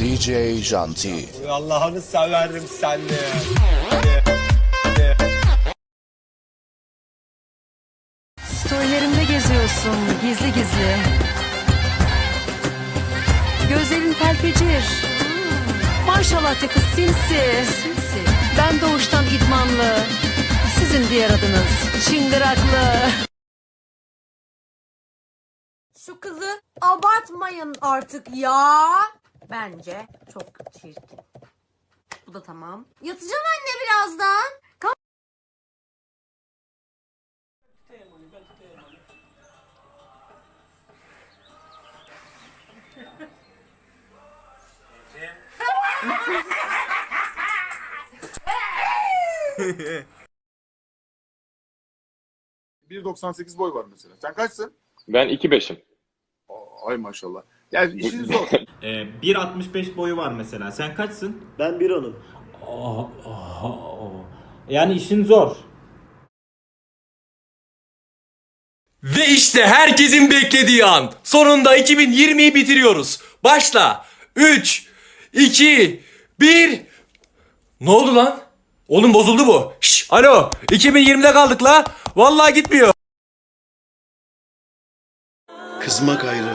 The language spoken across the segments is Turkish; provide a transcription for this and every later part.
DJ Janti. Allah'ını severim seni. Storylerimde geziyorsun gizli gizli. Gözlerin telpecir. Maşallah te kız sinsi. Ben doğuştan idmanlı. Sizin diğer adınız çıngıraklı. Şu kızı abartmayın artık ya. Bence çok çirkin. Bu da tamam. Yatacağım anne birazdan. Kalk. ...1.98 boy var mesela. Sen kaçsın? Ben 2.5'im. Aa, Ay maşallah. Yani işin zor. Ee, 1.65 boyu var mesela. Sen kaçsın? Ben bir onum. Yani işin zor. Ve işte herkesin beklediği an. Sonunda 2020'yi bitiriyoruz. Başla. 3, 2, 1. Ne oldu lan? Oğlum bozuldu bu. Şş, alo. 2020'de kaldık la. Vallahi gitmiyor. Kızmak ayrı,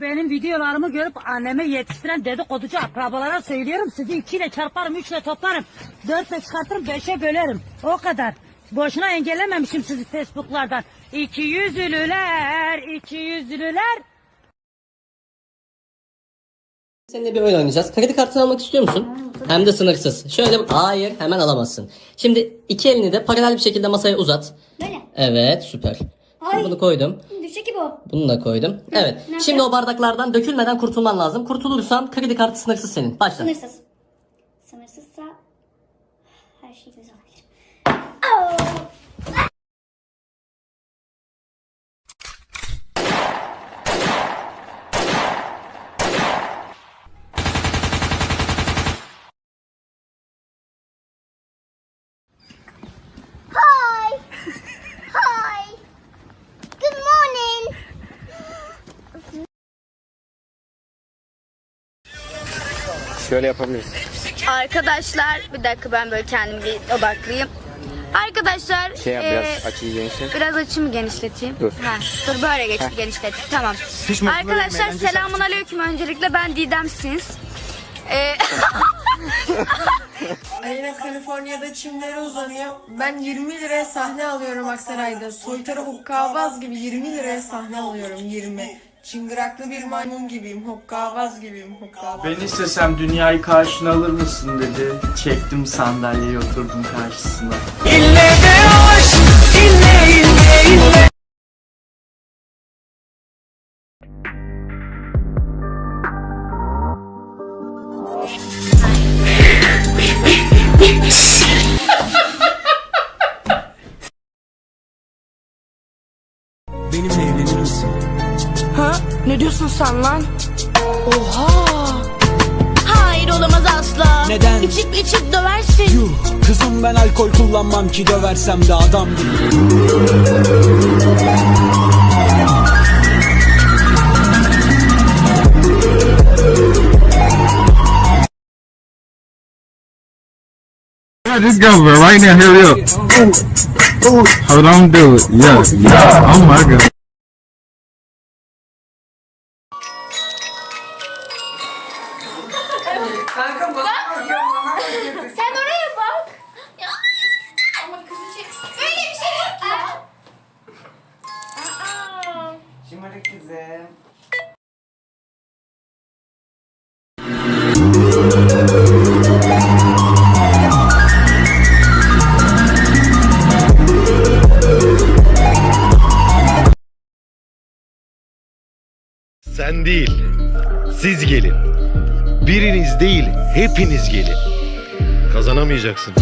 Bu benim videolarımı görüp anneme yetiştiren dedikoducu akrabalara söylüyorum. Sizi ikiyle çarparım, üçle toplarım. Dörtle çıkartırım, beşe bölerim. O kadar. Boşuna engellememişim sizi Facebook'lardan. İki yüzlüler, iki yüzlüler. Seninle bir oyun oynayacağız. Kredi kartını almak istiyor musun? Hem de sınırsız. Şöyle hayır hemen alamazsın. Şimdi iki elini de paralel bir şekilde masaya uzat. Böyle. Evet süper. Şimdi bunu koydum. Düşecek gibi o. Bunu da koydum. Evet. nerede? Şimdi o bardaklardan dökülmeden kurtulman lazım. Kurtulursan kredi kartı sınırsız senin. Başla. Sınırsız. Sınırsızsa her şey güzel. Hi. Şöyle yapabiliriz. Arkadaşlar bir dakika ben böyle kendimi bir odaklayayım. Arkadaşlar Şey yap biraz eee, açıyı genişlet. biraz açımı genişleteyim. Dur. Ha, dur böyle geç, genişleteyim. Tamam. Arkadaşlar selamun aleyküm. Öncelikle ben Didem Sins. Eee, Alena Kaliforniya'da çimlere uzanıyor. Ben 20 liraya sahne alıyorum Aksaray'da. Soytarı hokkabaz gibi 20 liraya sahne alıyorum 20. Çıngıraklı bir maymun gibiyim. Hokkabaz gibiyim. Hokkabaz. Ben istesem dünyayı karşına alır mısın dedi. Çektim sandalyeyi oturdum karşısına. Benimle evlenir misin? Ha? Ne diyorsun sen lan? Oha! Hayır olamaz asla. Neden? İçip içip döversin. Yuh, kızım ben alkol kullanmam ki döversem de adam değilim. Yeah, just go, bro. Right now, hurry up. Hold on, do it. Yeah, yeah. Oh my god. Ben değil. Siz gelin. Biriniz değil, hepiniz gelin. Kazanamayacaksın.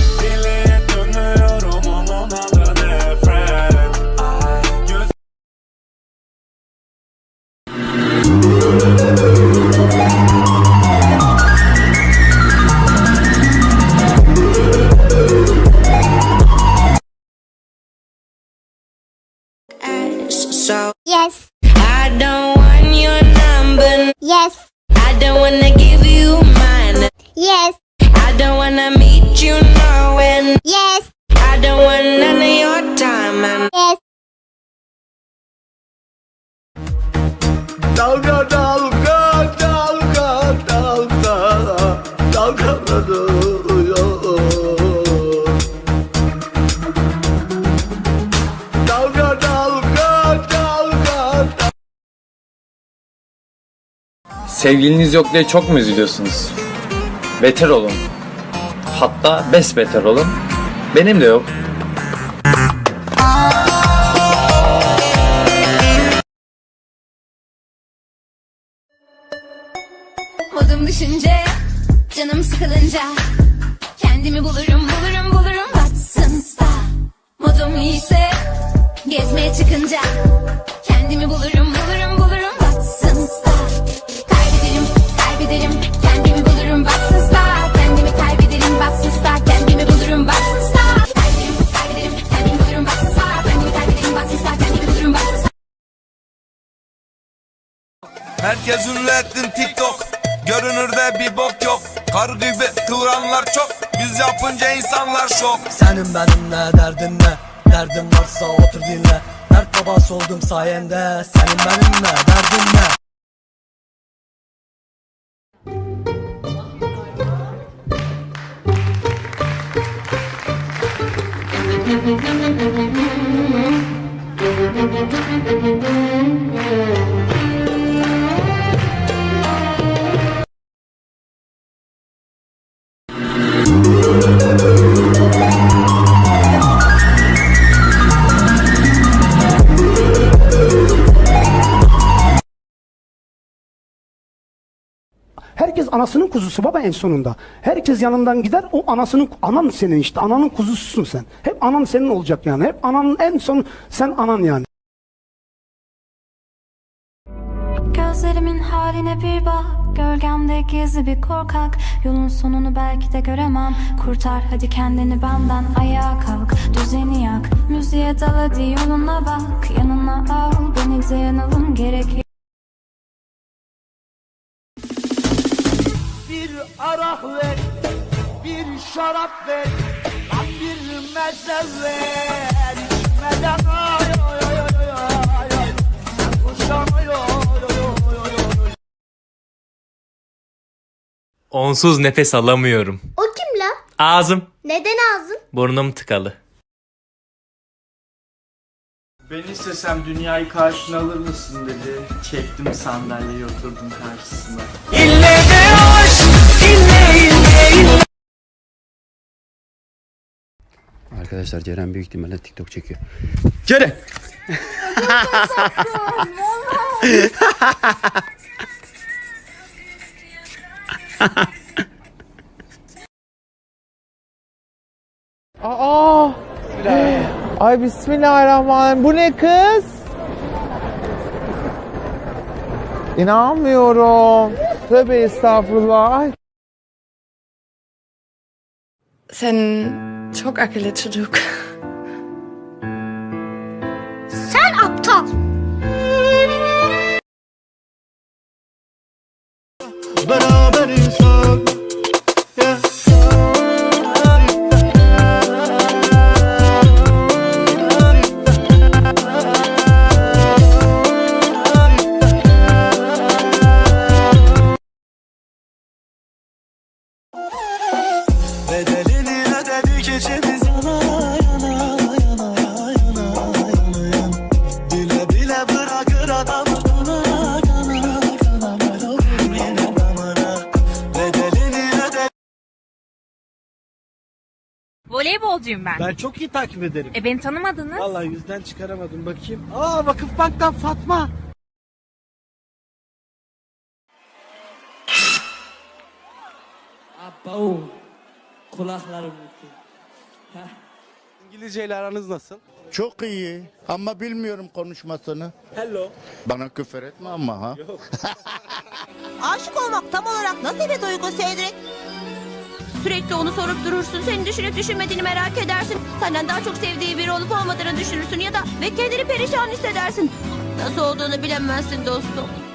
So yes, I don't want your. Yes, I don't wanna give you mine. Yes, I don't wanna meet you nowhere. Yes, I don't want none of your time. And yes. Dalga dalga Sevgiliniz yok diye çok mu üzülüyorsunuz? Beter olun. Hatta besbeter olun. Benim de yok. Modum düşünce, canım sıkılınca Kendimi bulurum, bulurum, bulurum Watson's'ta Modum iyiyse, gezmeye çıkınca Kendimi bulurum Herkes ünlü ettin TikTok Görünürde bir bok yok. Kar gibi kıvranlar çok. Biz yapınca insanlar şok. Senin benimle derdin ne? Derdin varsa otur dinle. Dert babası oldum sayende. Senin benimle derdin ne? Herkes anasının kuzusu baba en sonunda. Herkes yanından gider o anasının anan senin işte ananın kuzususun sen. Hep anan senin olacak yani. Hep ananın en son sen anan yani. Gözlerimin haline bir bak Gölgemde gizli bir korkak Yolun sonunu belki de göremem Kurtar hadi kendini benden Ayağa kalk düzeni yak Müziğe dal hadi yoluna bak Yanına al beni de yanalım gerekiyor arak ver Bir şarap ver Lan bir meze ver İçmeden ay ay ay ay ay ay Onsuz nefes alamıyorum. O kim la? Ağzım, Neden ağzın? burnum tıkalı. Ben istesem dünyayı karşına alır mısın dedi. Çektim sandalyeyi oturdum karşısına. Arkadaşlar Ceren büyük ihtimalle TikTok çekiyor. Ceren! Aa! Ay bismillahirrahmanirrahim. Bu ne kız? İnanmıyorum. Tövbe estağfurullah. Ay. Sen çok akıllı çocuk. Sen aptal. Beraberiz bak. Yeah. Bedelini gözcüyüm ben. Ben çok iyi takip ederim. E beni tanımadınız. Vallahi yüzden çıkaramadım bakayım. Aa Vakıf Bank'tan Fatma. Abbao. Kulaklarım gitti. İngilizce ile aranız nasıl? Çok iyi ama bilmiyorum konuşmasını. Hello. Bana küfür etme ama ha. Yok. Aşık olmak tam olarak nasıl bir duygu Sedrik? Sürekli onu sorup durursun. Seni düşünüp düşünmediğini merak edersin. Senden daha çok sevdiği biri olup olmadığını düşünürsün ya da ve kendini perişan hissedersin. Nasıl olduğunu bilemezsin dostum.